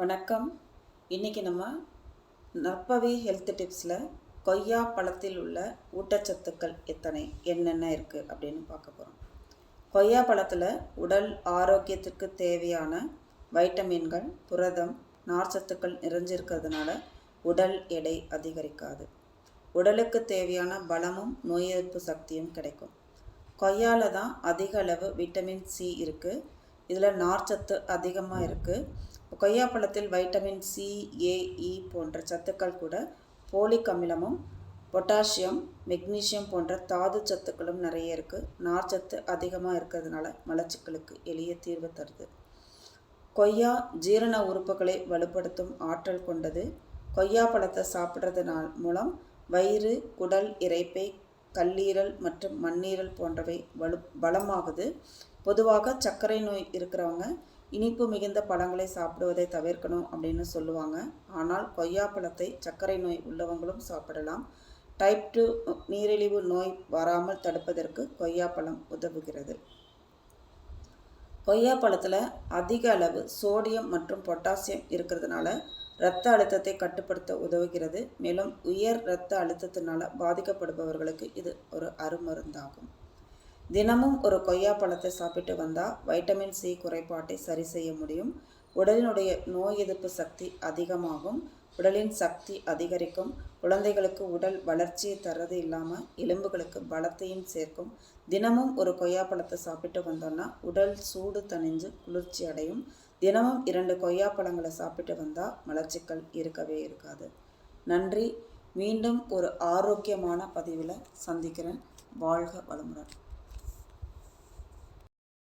வணக்கம். இன்றைக்கி நம்ம நற்பவி ஹெல்த் டிப்ஸில் கொய்யா பழத்தில் உள்ள ஊட்டச்சத்துக்கள் எத்தனை என்னென்ன இருக்குது அப்படின்னு பார்க்க போகிறோம் கொய்யா பழத்தில் உடல் ஆரோக்கியத்திற்கு தேவையான வைட்டமின்கள் புரதம் நார்ச்சத்துக்கள் நிறைஞ்சிருக்கிறதுனால உடல் எடை அதிகரிக்காது. உடலுக்கு தேவையான பலமும் நோய் எதிர்ப்பு சக்தியும் கிடைக்கும். கொய்யால தான் அதிக அளவு விட்டமின் சி இருக்குது இதில் நார்ச்சத்து அதிகமாக இருக்குது கொய்யாப்பழத்தில் vitamin C A E e போன்ற சத்துக்கள் கூட போலிக் அமிலமும் பொட்டாசியம் மெக்னீசியம் போன்ற தாது சத்துக்களும் நிறைய இருக்குது நார்ச்சத்து அதிகமாக இருக்கிறதுனால மலச்சிக்கலுக்கு எளிய தீர்வு தருது. கொய்யா ஜீரண உறுப்புகளை வலுப்படுத்தும் ஆற்றல் கொண்டது. கொய்யா பழத்தை சாப்பிட்றதுனால் மூலம் வயிறு குடல் இரைப்பை கல்லீரல் மற்றும் மண்ணீரல் போன்றவை வலு பலமாகுது பொதுவாக சர்க்கரை நோய் இருக்கிறவங்க இனிப்பு மிகுந்த பழங்களை சாப்பிடுவதை தவிர்க்கணும் அப்படின்னு சொல்லுவாங்க. ஆனால் கொய்யாப்பழத்தை சர்க்கரை நோய் உள்ளவங்களும் சாப்பிடலாம். டைப் டூ நீரிழிவு நோய் வராமல் தடுப்பதற்கு கொய்யாப்பழம் உதவுகிறது. கொய்யாப்பழத்தில் அதிக அளவு சோடியம் மற்றும் பொட்டாசியம் இருக்கிறதுனால இரத்த அழுத்தத்தை கட்டுப்படுத்த உதவுகிறது. மேலும் உயர் இரத்த அழுத்தத்தினால பாதிக்கப்படுபவர்களுக்கு இது ஒரு அருமருந்தாகும். தினமும் ஒரு கொய்யா பழத்தை சாப்பிட்டு வந்தால் வைட்டமின் சி குறைபாட்டை சரி செய்ய முடியும். உடலினுடைய நோய் எதிர்ப்பு சக்தி அதிகமாகும். உடலின் சக்தி அதிகரிக்கும். குழந்தைகளுக்கு உடல் வளர்ச்சியை தர்றது இல்லாமல் எலும்புகளுக்கு பலத்தையும் சேர்க்கும். தினமும் ஒரு கொய்யா பழத்தை சாப்பிட்டு வந்தோம்னா உடல் சூடு தணிஞ்சு குளிர்ச்சி அடையும். தினமும் இரண்டு கொய்யா பழங்களை சாப்பிட்டு வந்தால் மலச்சிக்கல் இருக்கவே இருக்காது. நன்றி. மீண்டும் ஒரு ஆரோக்கியமான பதிவில் சந்திக்கிறேன். வாழ்க வளமுடன்.